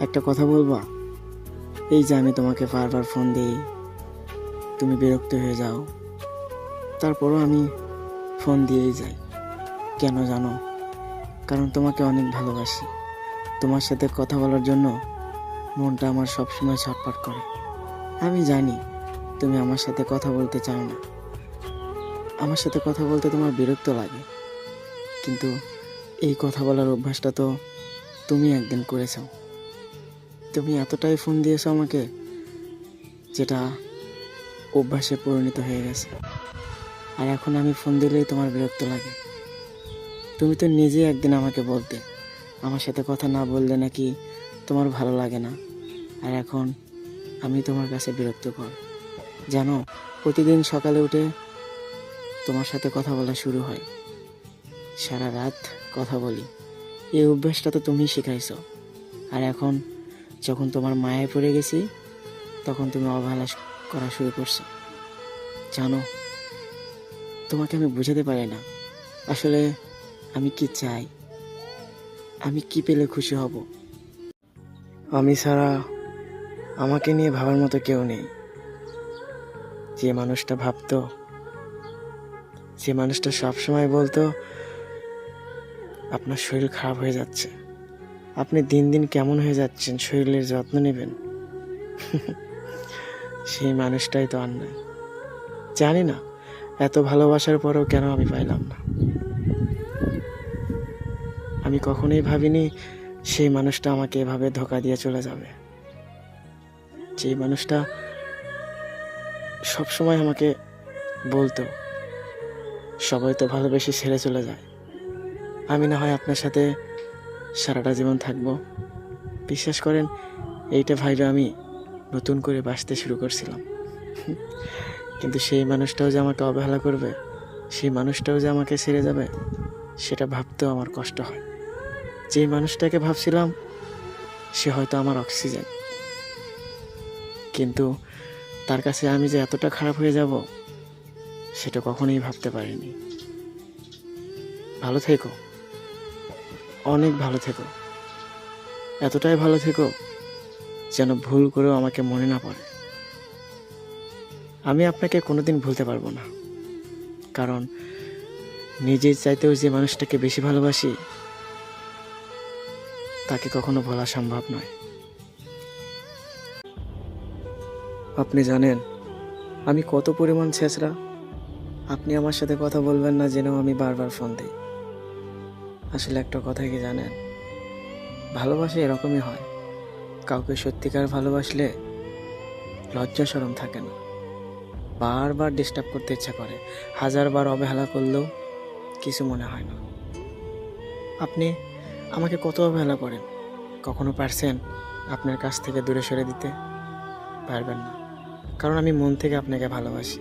একটা কথা বলবা? এই যে আমি তোমাকে বারবার ফোন দিই, তুমি বিরক্ত হয়ে যাও। তারপরও আমি ফোন দিয়েই যাই। কেন জানো? কারণ তোমাকে অনেক ভালোবাসি। তোমার সাথে কথা বলার জন্য মনটা আমার সবসময় ছটফট করে। আমি জানি তুমি আমার সাথে কথা বলতে চাও না। আমার সাথে কথা বলতে তোমার বিরক্ত লাগে। কিন্তু এই কথা বলার অভ্যাসটা তো তুমি একদিন করেছ। তুমি এতটাই ফোন দিয়েছ আমাকে যেটা অভ্যাসে পরিণত হয়ে গেছে। আর এখন আমি ফোন দিলেই তোমার বিরক্ত লাগে। তুমি তো নিজে একদিন আমাকে বলতে, আমার সাথে কথা না বললে নাকি তোমার ভালো লাগে না। আর এখন আমি তোমার কাছে বিরক্ত বিরক্তকর। জানো, প্রতিদিন সকালে উঠে তোমার সাথে কথা বলা শুরু হয়। সারা রাত কথা বলি। এই অভ্যাসটা তো তুমি শিখাইছো। আর এখন যখন তোমার মায়ে পড়ে গেছি, তখন তুমি অবহেলা করা শুরু করছ। জানো, তোমাকে আমি বুঝাতে পারি না। আসলে আমি কি চাই? আমি কি পেলে খুশি হব? আমি ছাড়া আমাকে নিয়ে ভাবার মতো কেউ নেই। যে মানুষটা ভাবতো, যে মানুষটা সবসময় বলতো, আপনার শরীর খারাপ হয়ে যাচ্ছে। আপনি দিন দিন কেমন হয়ে যাচ্ছেন, শরীরের যত্ন নেবেন? সেই মানুষটাই তো আর নাই। জানি না, এত ভালোবাসার পরেও কেন আমি পাইলাম না। আমি কখনোই ভাবিনি সেই মানুষটা আমাকে এভাবে ধোকা দিয়ে চলে যাবে। যে মানুষটা সবসময় আমাকে বলতো, সবাই তো ভালোবেসে ছেড়ে চলে যায়। আমি না হয় আপনার সাথে সারাটা জীবন থাকব। বিশ্বাস করেন, এইটা ভাইবে আমি নতুন করে বাঁচতে শুরু করছিলাম। কিন্তু সেই মানুষটাও যে আমাকে অবহেলা করবে, সেই মানুষটাও যে আমাকে ছেড়ে যাবে, সেটা ভাবতেও আমার কষ্ট হয়। যে মানুষটাকে ভাবছিলাম, সে হয়তো আমার অক্সিজেন। কিন্তু তার কাছে আমি যে এতটা খারাপ হয়ে যাব, সেটা কখনোই ভাবতে পারিনি। ভালো থেকো। অনেক ভালো থেকো। এতটাই ভালো থেকো যেন ভুল করেও আমাকে মনে না পড়ে। আমি আপনাকে কোনোদিন ভুলতে পারব না। কারণ নিজের চাইতেও যে মানুষটাকে বেশি ভালোবাসি, তাকে কখনো ভোলা সম্ভব নয়। আপনি জানেন, আমি কত পরিমাণ ছেঁচড়া। আপনি আমার সাথে কথা বলবেন না জেনেও আমি বারবার ফোন দিই। আসলে একটা কথা কি জানেন? ভালোবাসা এরকমই হয়। কাউকে সত্যিকার ভালোবাসলে লজ্জা সরম থাকে না। বারবার ডিস্টার্ব করতে ইচ্ছা করে। হাজারবার অবহেলা করলেও কিছু মনে হয় না। আপনি আমাকে কত অবহেলা করেন? কখনো পারছেন আপনার কাছ থেকে দূরে সরে দিতে? পারবেন না। কারণ আমি মন থেকে আপনাকে ভালোবাসি।